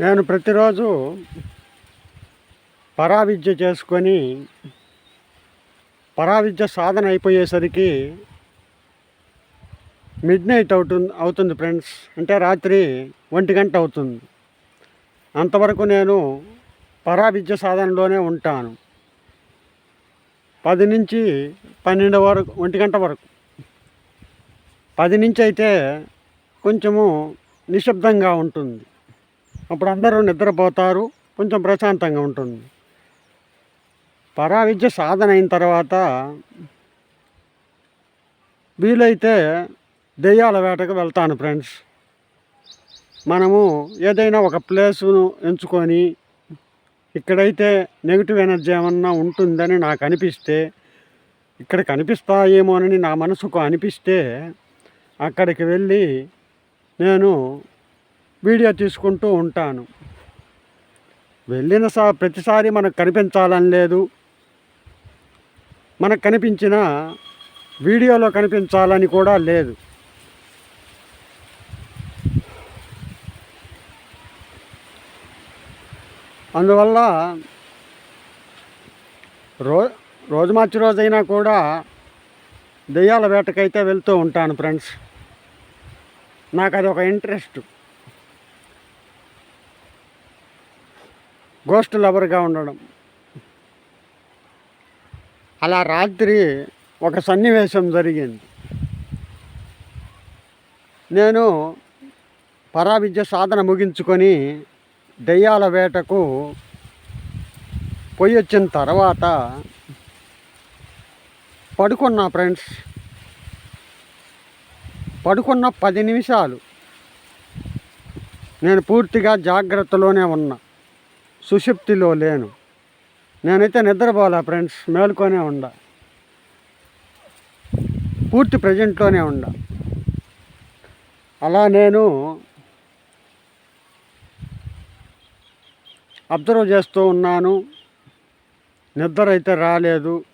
నేను ప్రతిరోజు పరావిద్య చేసుకొని పరావిద్య సాధన అయిపోయేసరికి మిడ్ నైట్ అవుతుంది అవుతుంది ఫ్రెండ్స్. అంటే రాత్రి ఒంటి గంట అవుతుంది. అంతవరకు నేను పరావిద్య సాధనలోనే ఉంటాను. పది నుంచి పన్నెండు వరకు ఒంటి గంట వరకు. పది నుంచి అయితే కొంచెము నిశ్శబ్దంగా ఉంటుంది. అప్పుడు అందరూ నిద్రపోతారు కొంచెం ప్రశాంతంగా ఉంటుంది. పరావిద్య సాధన అయిన తర్వాత వీలైతే దెయ్యాల వేటకు వెళ్తాను ఫ్రెండ్స్. మనము ఏదైనా ఒక ప్లేసును ఎంచుకొని ఇక్కడైతే నెగిటివ్ ఎనర్జీ ఏమన్నా ఉంటుందని నాకు అనిపిస్తే ఇక్కడ కనిపిస్తాయేమోనని నా మనసుకు అనిపిస్తే అక్కడికి వెళ్ళి నేను వీడియో తీసుకుంటూ ఉంటాను. వెళ్ళిన సా ప్రతిసారి మనకు కనిపించాలని లేదు. మనకు కనిపించిన వీడియోలో కనిపించాలని కూడా లేదు. అందువల్ల రో రోజు మార్చి రోజైనా కూడా దెయ్యాల వేటకైతే వెళ్తూ ఉంటాను ఫ్రెండ్స్. నాకు అది ఒక ఇంట్రెస్ట్. గోస్ట్ లవర్గా ఉండడం. అలా రాత్రి ఒక సన్నివేశం జరిగింది. నేను పరావిద్య సాధన ముగించుకొని దయ్యాల వేటకు పోయి వచ్చిన తర్వాత పడుకున్నా ఫ్రెండ్స్. పడుకున్న పది నిమిషాలు నేను పూర్తిగా జాగ్రత్తలోనే ఉన్నా. సుషుప్తిలో లేను. నేనైతే నిద్రపోలే ఫ్రెండ్స్ మేలుకొనే ఉండ. పూర్తి ప్రజెంట్లోనే ఉండ. అలా నేను అబ్జర్వ్ చేస్తూ ఉన్నాను. నిద్ర అయితే రాలేదు.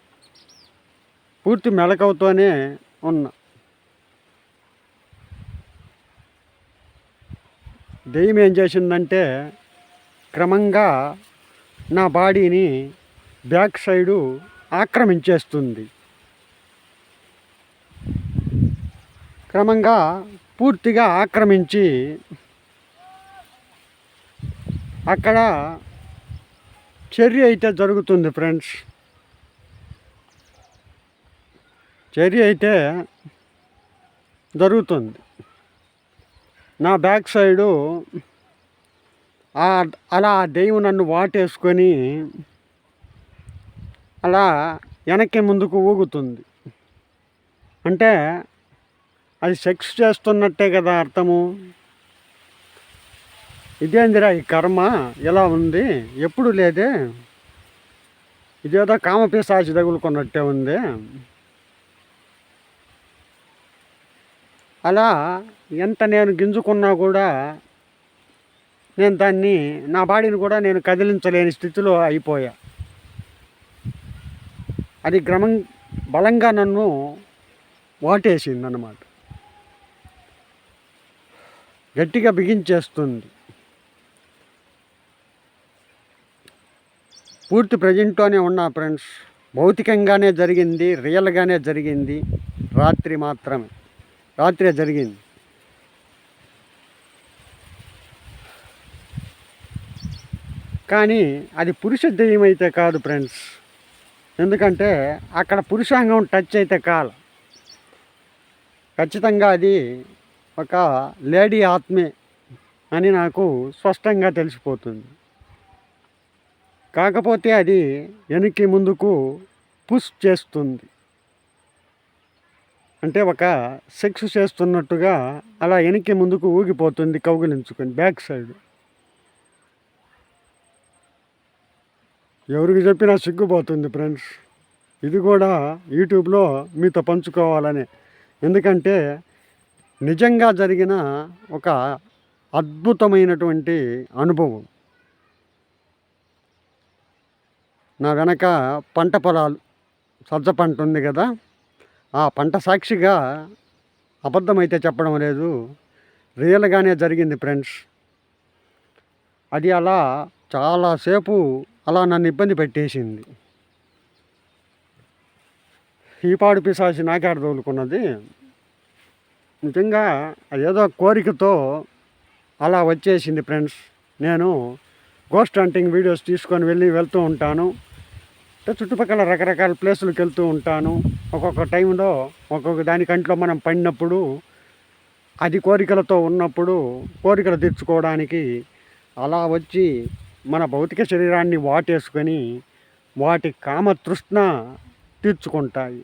పూర్తి మెలకువతోనే ఉన్నా. దెయ్యం ఏం చేసిందంటే క్రమంగా నా బాడీని బ్యాక్ సైడు ఆక్రమించేస్తుంది. క్రమంగా పూర్తిగా ఆక్రమించి అక్కడ చర్య అయితే జరుగుతుంది ఫ్రెండ్స్. చర్య అయితే జరుగుతుంది. నా బ్యాక్ సైడు అలా ఆ దెయ్యం నన్ను వాటేసుకొని అలా వెనక్కి ముందుకు ఊగుతుంది. అంటే అది సెక్స్ చేస్తున్నట్టే కదా అర్థము. ఇదేందిరా ఈ కర్మ? ఎలా ఉంది? ఎప్పుడు లేదే? ఇదేదో కామపిశాచి తగులుకున్నట్టే ఉంది. అలా ఎంత నేను గింజుకున్నా కూడా నేను దాన్ని నా బాడీని కూడా నేను కదిలించలేని స్థితిలో అయిపోయా. అది క్రమం బలంగా నన్ను వాటేసింది అన్నమాట గట్టిగా బిగించేస్తుంది. పూర్తి ప్రజెంట్లోనే ఉన్నా ఫ్రెండ్స్ భౌతికంగానే జరిగింది రియల్గానే జరిగింది రాత్రి మాత్రమే. రాత్రే జరిగింది. కానీ అది పురుష దెయ్యం అయితే కాదు ఫ్రెండ్స్. ఎందుకంటే అక్కడ పురుషాంగం టచ్ అయితే కాల. ఖచ్చితంగా అది ఒక లేడీ ఆత్మే అని నాకు స్పష్టంగా తెలిసిపోతుంది. కాకపోతే అది వెనక్కి ముందుకు పుష్ చేస్తుంది. అంటే ఒక సెక్స్ చేస్తున్నట్టుగా అలా వెనక్కి ముందుకు ఊగిపోతుంది కౌగిలించుకొని బ్యాక్ సైడ్ ఎవరికి చెప్పినా సిగ్గుపోతుంది ఫ్రెండ్స్. ఇది కూడా యూట్యూబ్లో మీతో పంచుకోవాలని. ఎందుకంటే నిజంగా జరిగిన ఒక అద్భుతమైనటువంటి అనుభవం. నా వెనక పంట పొలాలు సజ్జ పంట ఉంది కదా. ఆ పంట సాక్షిగా అబద్ధమైతే చెప్పడం లేదు. రియల్గానే జరిగింది ఫ్రెండ్స్. అది అలా చాలాసేపు అలా నన్ను ఇబ్బంది పెట్టేసింది. ఈ పాడు పిశాచి నాకాడ తోలుకున్నది. నిజంగా ఏదో కోరికతో అలా వచ్చేసింది ఫ్రెండ్స్. నేను గోస్ట్ హంటింగ్ వీడియోస్ తీసుకొని వెళ్ళి వెళ్తూ ఉంటాను. చుట్టుపక్కల రకరకాల ప్లేసులకు వెళ్తూ ఉంటాను. ఒక్కొక్క టైంలో ఒక్కొక్క దాని కంట్లో మనం పడినప్పుడు అది కోరికలతో ఉన్నప్పుడు కోరికలు తెచ్చుకోవడానికి అలా వచ్చి మన భౌతిక శరీరాన్ని వాటేసుకొని వాటి కామతృష్ణ తీర్చుకుంటాయి.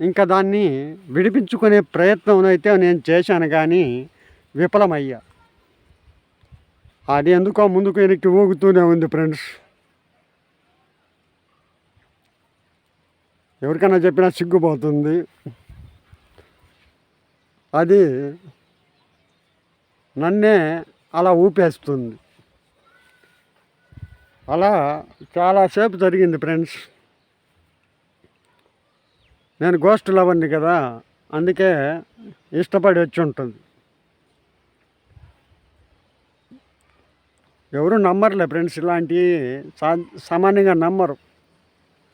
ఇంకా దాన్ని విడిపించుకునే ప్రయత్నం అయితే నేను చేశాను కానీ విఫలమయ్యా. అది ఎందుకో ముందుకు వెనక్కి ఊగుతూనే ఉంది ఫ్రెండ్స్. ఎవరికైనా చెప్పినా సిగ్గుపోతుంది. అది నన్నే అలా ఊపేస్తుంది. అలా చాలాసేపు జరిగింది ఫ్రెండ్స్. నేను గోస్ట్ లవర్ని కదా అందుకే ఇష్టపడి వచ్చి ఉంటుంది. ఎవరు నమ్మరులే ఫ్రెండ్స్ ఇలాంటివి సా సామాన్యంగా నమ్మరు.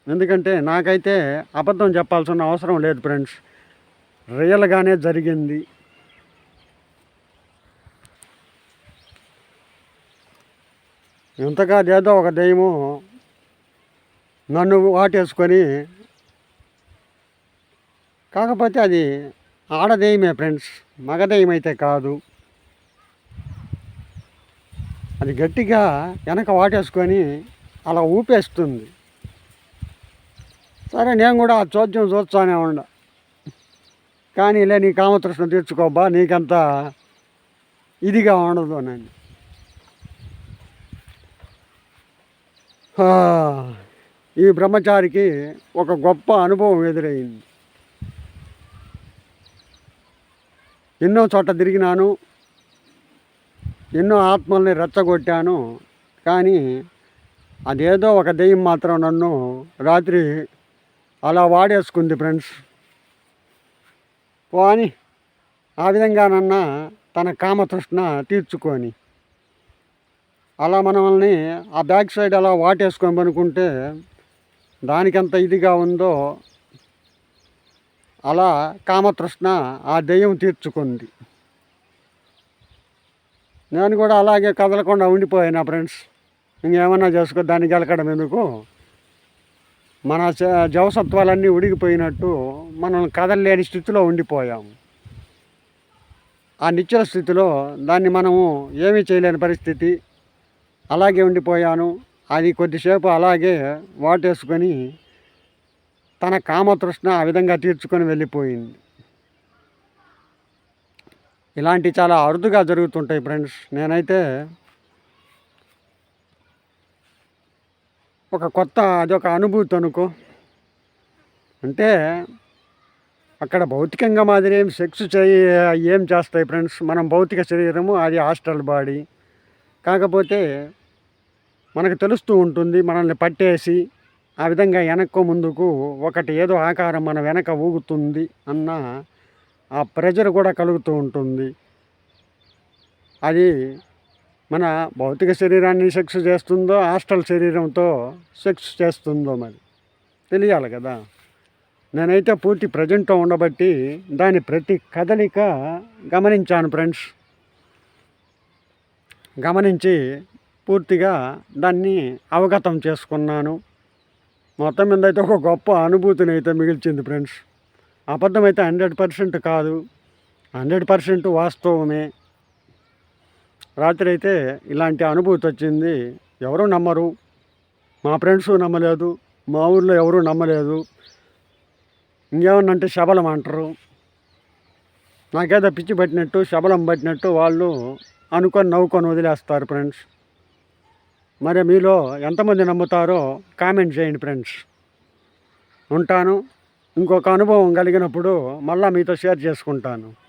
ఎందుకంటే నాకైతే అబద్ధం చెప్పాల్సిన అవసరం లేదు ఫ్రెండ్స్. రియల్గానే జరిగింది. ఇంతగా ఏదో ఒక దయ్యము. నన్ను వాటేసుకొని కాకపోతే అది ఆడదెయ్యమే ఫ్రెండ్స్ మగదెయ్యం అయితే కాదు. అది గట్టిగా వెనక వాటేసుకొని అలా ఊపేస్తుంది. సరే నేను కూడా ఆ చోద్యం చూస్తానే ఉండ. కానీ లే నీ కామతృష్ణ తీర్చుకోబ్బా నీకంత ఇదిగా ఉండదు నన్ను ఈ బ్రహ్మచారికి ఒక గొప్ప అనుభవం ఎదురైంది. ఎన్నో చోట తిరిగినాను ఎన్నో ఆత్మల్ని రెచ్చగొట్టాను కానీ అదేదో ఒక దెయ్యం మాత్రం నన్ను రాత్రి అలా వాడేసుకుంది ఫ్రెండ్స్. పోని ఆ విధంగానన్నా తన కామతృష్ణ తీర్చుకొని అలా మనల్ని ఆ బ్యాక్ సైడ్ అలా వాటేసుకోమనుకుంటే అనుకుంటే దానికెంత ఇదిగా ఉందో అలా కామతృష్ణ ఆ దెయ్యం తీర్చుకుంది. నేను కూడా అలాగే కదలకుండా ఉండిపోయాను ఫ్రెండ్స్. ఇంకేమన్నా చేసుకో దాన్ని గెలకడం ఎందుకు? మన జవసత్వాలన్నీ ఉడిగిపోయినట్టు మనం కదలలేని స్థితిలో ఉండిపోయాము ఆ నిశ్చల స్థితిలో దాన్ని మనము ఏమీ చేయలేని పరిస్థితి అలాగే ఉండిపోయాను. అది కొద్దిసేపు అలాగే వాటేసుకొని తన కామతృష్ణ ఆ విధంగా తీర్చుకొని వెళ్ళిపోయింది. ఇలాంటి చాలా అరుదుగా జరుగుతుంటాయి ఫ్రెండ్స్. నేనైతే ఒక కొత్త అదొక అనుభూతి అనుకో. అంటే అక్కడ భౌతికంగా మాదిరి ఏం సెక్స్ చేయి ఏం చేస్తాయి ఫ్రెండ్స్. మనం భౌతిక శరీరము అది హాస్టల్ బాడీ. కాకపోతే మనకు తెలుస్తూ ఉంటుంది మనల్ని పట్టేసి ఆ విధంగా వెనక్కు ముందుకు ఒకటి ఏదో ఆకారం మన వెనక ఊగుతుంది అన్న ఆ ప్రెజర్ కూడా కలుగుతూ ఉంటుంది. అది మన భౌతిక శరీరాన్ని సెక్స్ చేస్తుందో హాస్టల్ శరీరంతో సెక్స్ చేస్తుందో మరి తెలియాలి కదా. నేనైతే పూర్తి ప్రజెంట్లో ఉండబట్టి దాని ప్రతి కదలిక గమనించాను ఫ్రెండ్స్. గమనించి పూర్తిగా దాన్ని అవగతం చేసుకున్నాను. మొత్తం మీద అయితే ఒక గొప్ప అనుభూతిని అయితే మిగిల్చింది ఫ్రెండ్స్. అబద్ధం అయితే హండ్రెడ్ పర్సెంట్ కాదు. హండ్రెడ్ పర్సెంట్ వాస్తవమే. రాత్రి అయితే ఇలాంటి అనుభూతి వచ్చింది. ఎవరు నమ్మరు. మా ఫ్రెండ్స్ నమ్మలేదు. మా ఊర్లో ఎవరు నమ్మలేదు. ఇంకేమన్నంటే శబలం అంటారు. నాకేదో పిచ్చి పట్టినట్టు శబలం పట్టినట్టు వాళ్ళు అనుకొని నవ్వుకొని వదిలేస్తారు ఫ్రెండ్స్. మరి మీలో ఎంతమంది నమ్ముతారో కామెంట్ చేయండి ఫ్రెండ్స్. ఉంటాను. ఇంకొక అనుభవం కలిగినప్పుడు మళ్ళీ మీతో షేర్ చేసుకుంటాను.